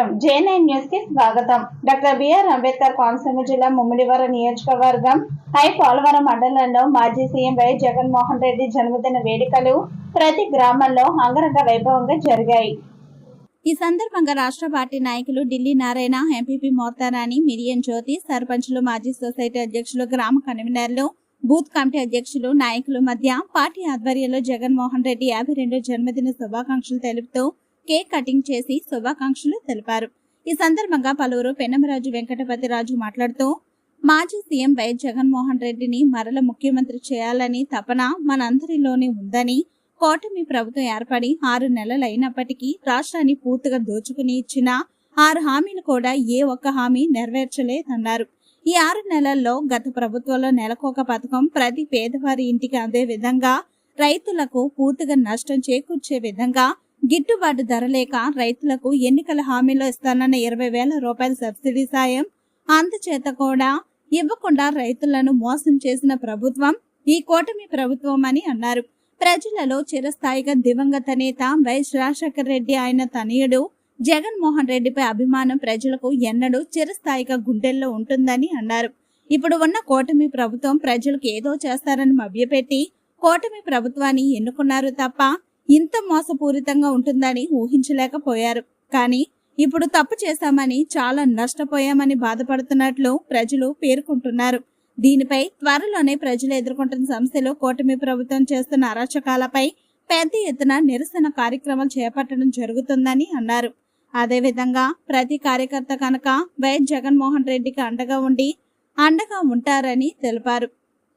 నమస్కారం. జేఎన్ఐ న్యూస్కి స్వాగతం. డాక్టర్ బిఆర్ అంబేద్కర్ కోనసీమ జిల్లా ముమ్మిడివరం నియోజకవర్గం హై పోలవరం మండలంలో మాజీ సీఎం వై జగన్మోహన్ రెడ్డి జన్మదిన వేడుకలు ప్రతి గ్రామంలో అంగరంగ వైభవంగా జరిగాయి. ఈ సందర్భంగా రాష్ట్ర పార్టీ నాయకులు ఢిల్లీ నారాయణ ఎంపీపీ మోర్తారాణి మిరియన్ జ్యోతి సర్పంచులు మాజీ సొసైటీ అధ్యక్షులు గ్రామ కన్వీనర్లు బూత్ కమిటీ అధ్యక్షులు నాయకుల మధ్య పార్టీ ఆధ్వర్యంలో జగన్మోహన్ రెడ్డి యాభై రెండో జన్మదిన శుభాకాంక్షలు తెలుపుతూ కేక్ కటింగ్ చేసి శుభాకాంక్షలు తెలిపారు. ఈ సందర్భంగా పలువురు పెన్నమరాజు వెంకటపతి రాజు మాట్లాడుతూ మాజీ సీఎం వైఎస్ జగన్మోహన్ రెడ్డిని మరల ముఖ్యమంత్రి చేయాలని తపన మనందరిలోనే ఉందని కోటమి ప్రభుత్వం ఏర్పడి ఆరు నెలలు అయినప్పటికీ రాష్ట్రాన్ని పూర్తిగా దోచుకుని ఇచ్చిన ఆరు హామీలు కూడా ఏ ఒక్క హామీ నెరవేర్చలేదన్నారు. ఈ ఆరు నెలల్లో గత ప్రభుత్వంలో నెలకొక పథకం ప్రతి పేదవారి ఇంటికి అందే విధంగా రైతులకు పూర్తిగా నష్టం చేకూర్చే విధంగా గిట్టుబాటు ధర లేక రైతులకు ఎన్నికల హామీలో ఇస్తానన్న ఇరవై వేల రూపాయల సబ్సిడీ సాయం. అందుచేత కూడా ఇవ్వకుండా రైతులను మోసం చేసిన ప్రభుత్వం ఈ కూటమి ప్రభుత్వం అని అన్నారు. ప్రజలలో చిరస్థాయిగా దివంగత నేత వైఎస్ రాజశేఖర రెడ్డి ఆయన తనయుడు జగన్మోహన్ రెడ్డిపై అభిమానం ప్రజలకు ఎన్నడూ చిరస్థాయిగా గుండెల్లో ఉంటుందని అన్నారు. ఇప్పుడు ఉన్న కూటమి ప్రభుత్వం ప్రజలకు ఏదో చేస్తారని మభ్యపెట్టి కూటమి ప్రభుత్వాన్ని ఎన్నుకున్నారు తప్ప ఇంత మోసపూరితంగా ఉంటుందని ఊహించలేకపోయారు. కానీ ఇప్పుడు తప్పు చేశామని చాలా నష్టపోయామని బాధపడుతున్నట్లు ప్రజలు పేర్కొంటున్నారు. దీనిపై త్వరలోనే ప్రజలు ఎదుర్కొంటున్న సమస్యలు కూటమి ప్రభుత్వం చేస్తున్న అరాచకాలపై పెద్ద ఎత్తున నిరసన కార్యక్రమాలు చేపట్టడం జరుగుతుందని అన్నారు. అదేవిధంగా ప్రతి కార్యకర్త కనుక వైఎస్ జగన్మోహన్ రెడ్డికి అండగా ఉండి అండగా ఉంటారని తెలిపారు.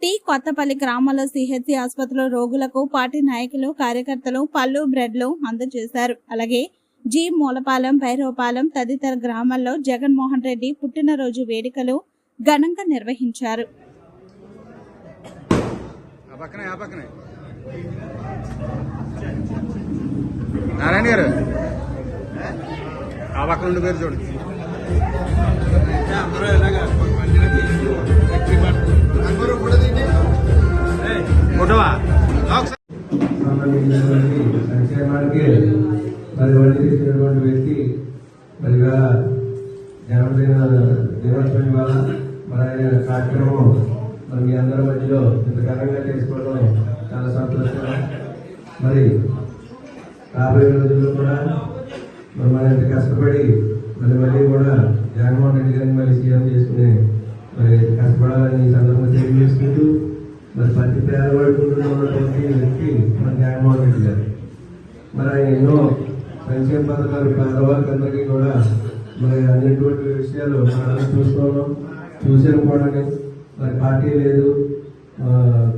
టీ. కొత్తపల్లి గ్రామంలో సిహెచ్సి ఆసుపత్రిలో రోగులకు పార్టీ నాయకులు కార్యకర్తలు పళ్ళు బ్రెడ్లు అందజేశారు. అలాగే జీ. మూలపాలెం భైరవపాలెం తదితర గ్రామాల్లో జగన్మోహన్ రెడ్డి పుట్టినరోజు వేడుకలు ఘనంగా నిర్వహించారు. ఆ నారాయణ గారు. ఆ పక్కన పేరు చూడండి. ఫోటోవా ఒకసారి సంబంధించినటువంటి సంక్షేమానికి మరి వడ్డీసినటువంటి వ్యక్తి మరి ఇవాళ జన్మదిన దినోత్సవం ఇవాళ మరి ఆయన కార్యక్రమం మరి మీ అందరి మధ్యలో ఇంత ఘనంగా చేసుకోవడం చాలా సంతోషంగా మరి రాబోయే రోజుల్లో కూడా పేదవాడి ఉన్నటువంటి వ్యక్తి మన జగన్మోహన్ రెడ్డి గారు. మరి ఆయన ఎన్నో సంక్షేమ పథకాలు పేదవారికి అందరికీ కూడా మరి అనేటువంటి విషయాలు మనం చూస్తున్నాం చూసాను కూడా మరి పార్టీ లేదు ఆ,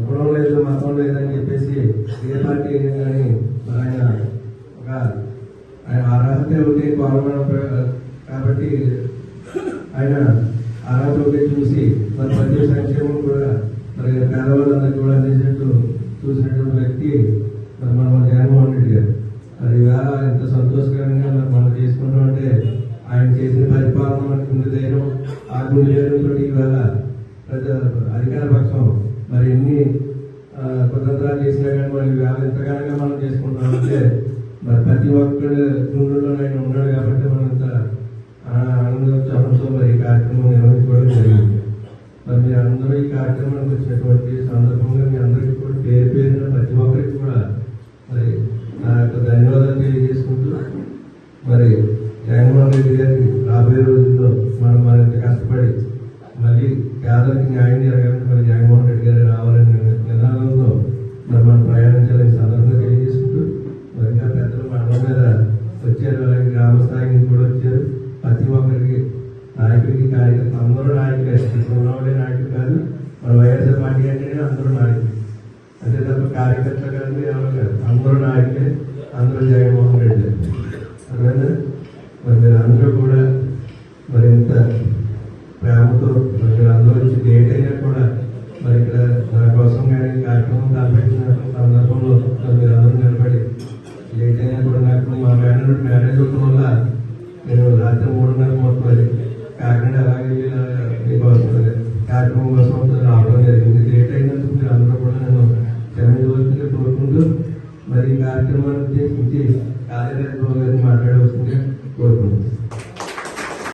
కులం లేదు మతం లేదని చెప్పేసి ఏ పార్టీ అయినా కానీ మరి ఆయన ఒక ఆయన అర్హత ఉంటే పాల్గొన కాబట్టి ఆయన అర్హత ఉంటే చూసి మరి ప్రతి సంక్షేమం కూడా మరి పేదవాళ్ళందరికీ కూడా అందించినట్టు చూసినటువంటి వ్యక్తి మరి మన జగన్మోహన్ రెడ్డి గారు. మరి ఇవాళ ఎంత సంతోషకరంగా మరి మనం చేసుకుంటాం అంటే ఆయన చేసిన పరిపాలన మనకు ముందు ధైర్యం ఆ గుండె ఇవాళ అధికార పక్షం మరి ఎన్ని కుతంత్రాలు చేసినా కానీ మనం ఇవాళ ఎంతగానో మనం చేసుకుంటాం అంటే మరి ప్రతి ఒక్కరి గుండెల్లో ఆయన ఉన్నాడు కాబట్టి మనం ఆనందం ఆనందోత్సాహంతో మరి ఈ కార్యక్రమం నిర్వహించుకోవడం జరిగింది. మరి మీ అందరూ ఈ కార్యక్రమానికి వచ్చినటువంటి సందర్భంగా మీ అందరికీ కూడా పేరు పేరున ప్రతి ఒక్కరికి కూడా మరి నా యొక్క ధన్యవాదాలు తెలియజేసుకుంటూ మరి జగన్మోహన్ రెడ్డి గారికి రాబోయే రోజుల్లో మనం మరింత కష్టపడి మళ్ళీ పేదలకు న్యాయం జరగాలని మరి జగన్మోహన్ రెడ్డి గారు రావాలని నినాదంతో మరి మనం ప్రయాణించాలని సందర్భంగా తెలియజేసుకుంటూ మరి ఇంకా పెద్దలు మండలం మీద వచ్చారు అలాగే గ్రామ స్థాయి నుంచి కూడా వచ్చారు. నాయకుడికి కార్యకర్త అందరూ నాయకులే. ఇప్పుడు ఉన్నవాడే నాయకుడు కాదు మన వైఎస్ఆర్ పార్టీ అంటేనే అందరూ నాయకులు. అంతే తప్ప కార్యకర్తలు కాదు ఎవరు కాదు. అందరూ నాయకులే. అందరూ జగన్మోహన్ రెడ్డి అర్థమైందా? మరి మీరు అందరూ కూడా మరి ఇంత ప్రేమతో మరి అందరూ వచ్చి డేట్ అయినా కూడా మరి ఇక్కడ నా కోసం కానీ కార్యక్రమం తలపెట్టిన సందర్భంలో మీరు అందరూ నిలబడి లేట్ అయినా కూడా నాకు మా మేనేజ్ మ్యారేజ్ ఉండడం వల్ల నేను రాత్రి మూడున్నర మొత్తం అది కాకినాడ అలాగే వీళ్ళ మీకోసం కార్యక్రమం కోసం రావడం జరిగింది